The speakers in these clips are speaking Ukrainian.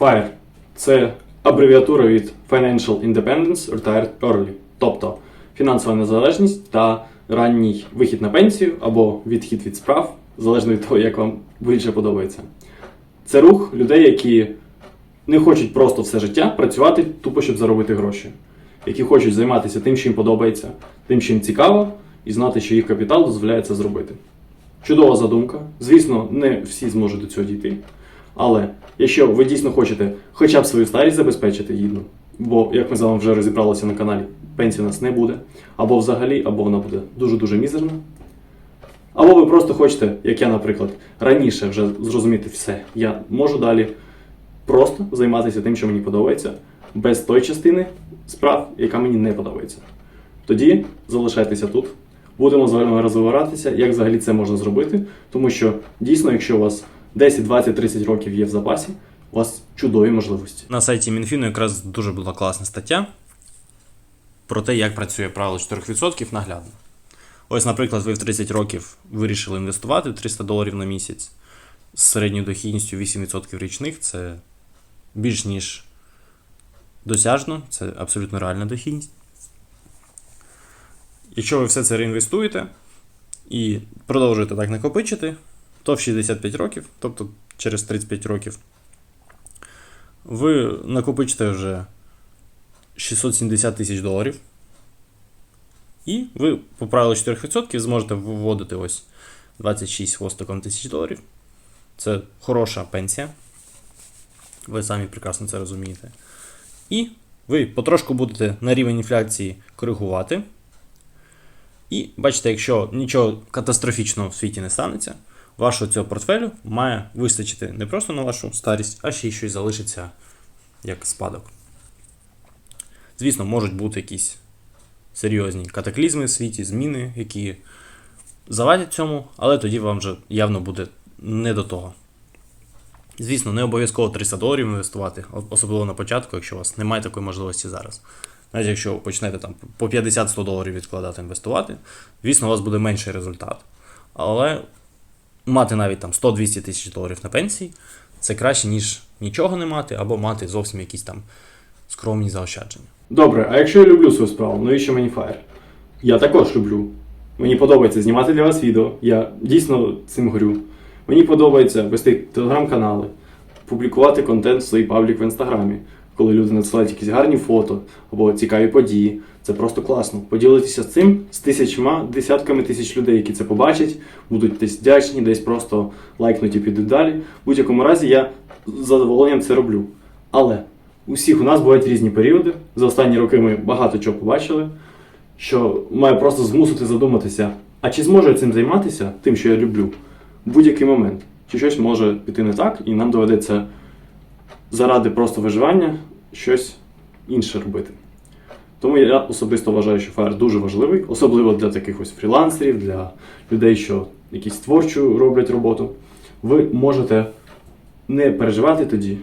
FIRE це абревіатура від Financial Independence Retired Early, тобто фінансова незалежність та ранній вихід на пенсію або відхід від справ, залежно від того, як вам більше подобається. Це рух людей, які не хочуть просто все життя працювати тупо, щоб заробити гроші, які хочуть займатися тим, що їм подобається, тим, що їм цікаво, і знати, що їх капітал дозволяє це зробити. Чудова задумка. Звісно, не всі зможуть до цього дійти. Але якщо ви дійсно хочете хоча б свою старість забезпечити гідно, бо, як ми з вами вже розібралися на каналі, пенсії у нас не буде, або взагалі, або вона буде дуже-дуже мізерна. Або ви просто хочете, як я, наприклад, раніше вже зрозуміти все, я можу далі просто займатися тим, що мені подобається, без тої частини справ, яка мені не подобається. Тоді залишайтеся тут. Будемо з вами розвиватися, як взагалі це можна зробити. Тому що дійсно, якщо у вас 10, 20, 30 років є в запасі, у вас чудові можливості. На сайті Мінфіну якраз дуже була класна стаття про те, як працює правило 4% наглядно. Ось, наприклад, ви в 30 років вирішили інвестувати 300 доларів на місяць з середньою дохідністю 8% річних. Це більш ніж досяжно, це абсолютно реальна дохідність. Якщо ви все це реінвестуєте і продовжуєте так накопичити, то в 65 років, тобто через 35 років, ви накопичите вже 670 тисяч доларів. І ви по правилу 4% зможете виводити ось 26 з хвостиком тисяч доларів. Це хороша пенсія. Ви самі прекрасно це розумієте. І ви потрошку будете на рівень інфляції коригувати. І бачите, якщо нічого катастрофічного в світі не станеться, вашого цього портфелю має вистачити не просто на вашу старість, а ще й щось залишиться як спадок. Звісно, можуть бути якісь серйозні катаклізми в світі, зміни, які завадять цьому, але тоді вам вже явно буде не до того. Звісно, не обов'язково 300 доларів інвестувати, особливо на початку, якщо у вас немає такої можливості зараз. Навіть якщо почнете там по 50-100 доларів відкладати інвестувати, звісно, у вас буде менший результат. Але мати навіть там 100-200 тисяч доларів на пенсії це краще, ніж нічого не мати, або мати зовсім якісь там скромні заощадження. Добре, а якщо я люблю свою справу, навіщо мені фаєр? Я також люблю. Мені подобається знімати для вас відео. Я дійсно цим горю. Мені подобається вести телеграм-канали, публікувати контент в своїй паблік в інстаграмі, коли люди надсилають якісь гарні фото або цікаві події. Це просто класно. Поділитися з цим з тисячма, десятками тисяч людей, які це побачать, будуть десь вдячні, десь просто лайкнуті підуть далі. В будь-якому разі я з задоволенням це роблю. Але у всіх у нас бувають різні періоди. За останні роки ми багато чого побачили, що має просто змусити задуматися, а чи зможу я цим займатися, тим, що я люблю, в будь-який момент. Чи щось може піти не так, і нам доведеться заради просто виживання щось інше робити. Тому я особисто вважаю, що фаєр дуже важливий, особливо для таких ось фрілансерів, для людей, що якісь творчу роблять роботу. Ви можете не переживати тоді,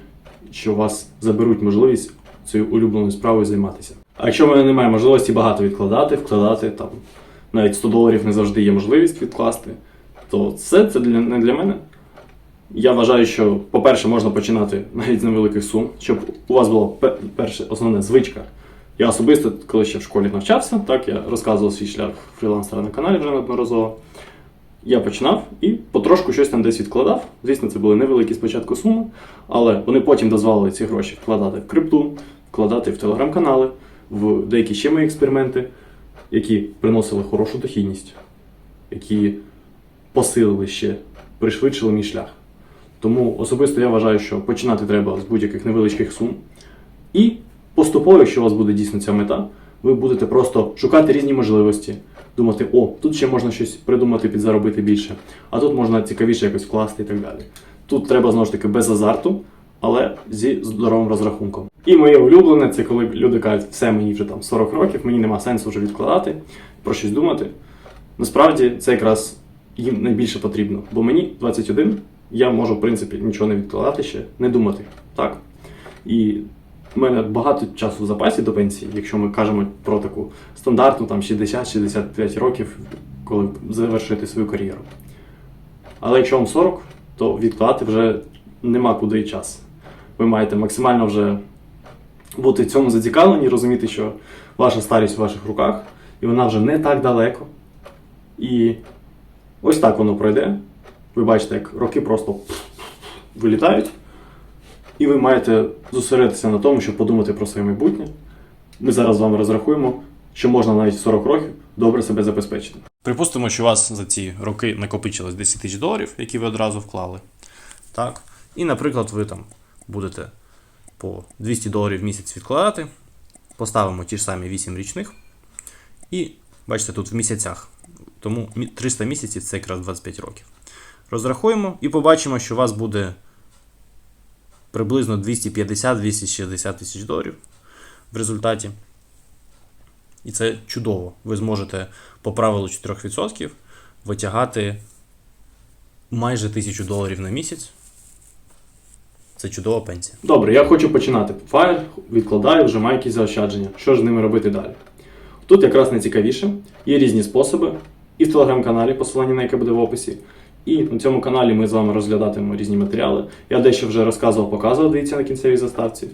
що у вас заберуть можливість цією улюбленою справою займатися. А якщо в мене немає можливості багато відкладати, вкладати там навіть 100 доларів не завжди є можливість відкласти, то це, це для, не для мене. Я вважаю, що, по-перше, можна починати навіть з невеликих сум, щоб у вас була пе- перше основна звичка. Я особисто, коли ще в школі навчався, так я розказував свій шлях фрілансера на каналі вже неодноразово. Я починав і потрошку щось там десь відкладав. Звісно, це були невеликі спочатку суми, але вони потім дозволили ці гроші вкладати в крипту, вкладати в телеграм-канали, в деякі ще мої експерименти, які приносили хорошу дохідність, які посилили ще, пришвидшили мій шлях. Тому особисто я вважаю, що починати треба з будь-яких невеличких сум. І поступово, якщо у вас буде дійсно ця мета, ви будете просто шукати різні можливості, думати, о, тут ще можна щось придумати, підзаробити більше, а тут можна цікавіше якось вкласти і так далі. Тут треба знову ж таки без азарту, але зі здоровим розрахунком. І моє улюблене це коли люди кажуть, все, мені вже там 40 років, мені нема сенсу вже відкладати, про щось думати. Насправді це якраз їм найбільше потрібно, бо мені 21, я можу, в принципі, нічого не відкладати ще, не думати. Так. І в мене багато часу в запасі до пенсії, якщо ми кажемо про таку стандартну там 60-65 років, коли завершити свою кар'єру. Але якщо вам 40, то відкладати вже нема куди і час. ви маєте максимально вже бути в цьому зацікавлені, розуміти, що ваша старість у ваших руках, і вона вже не так далеко. І ось так воно пройде. Ви бачите, як роки просто вилітають, і ви маєте зосередитися на тому, щоб подумати про своє майбутнє. Ми зараз з вами розрахуємо, що можна навіть 40 років добре себе забезпечити. Припустимо, що у вас за ці роки накопичилось 10 тисяч доларів, які ви одразу вклали. Так. І, наприклад, ви там будете по 200 доларів в місяць відкладати. Поставимо ті ж самі 8 річних. І бачите, тут в місяцях. Тому 300 місяців це якраз 25 років. Розрахуємо і побачимо, що у вас буде приблизно 250-260 тисяч доларів в результаті. І це чудово. Ви зможете по правилу 4% витягати майже 1000 доларів на місяць. Це чудова пенсія. Добре, я хочу починати. Файл відкладаю, вже маю якісь заощадження. Що ж з ними робити далі? Тут якраз найцікавіше. Є різні способи. І в телеграм-каналі, посилання на яке буде в описі. І на цьому каналі ми з вами розглядатимемо різні матеріали. Я дещо вже розказував, показував, дивіться на кінцевій заставці.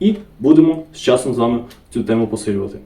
І будемо з часом з вами цю тему посилювати.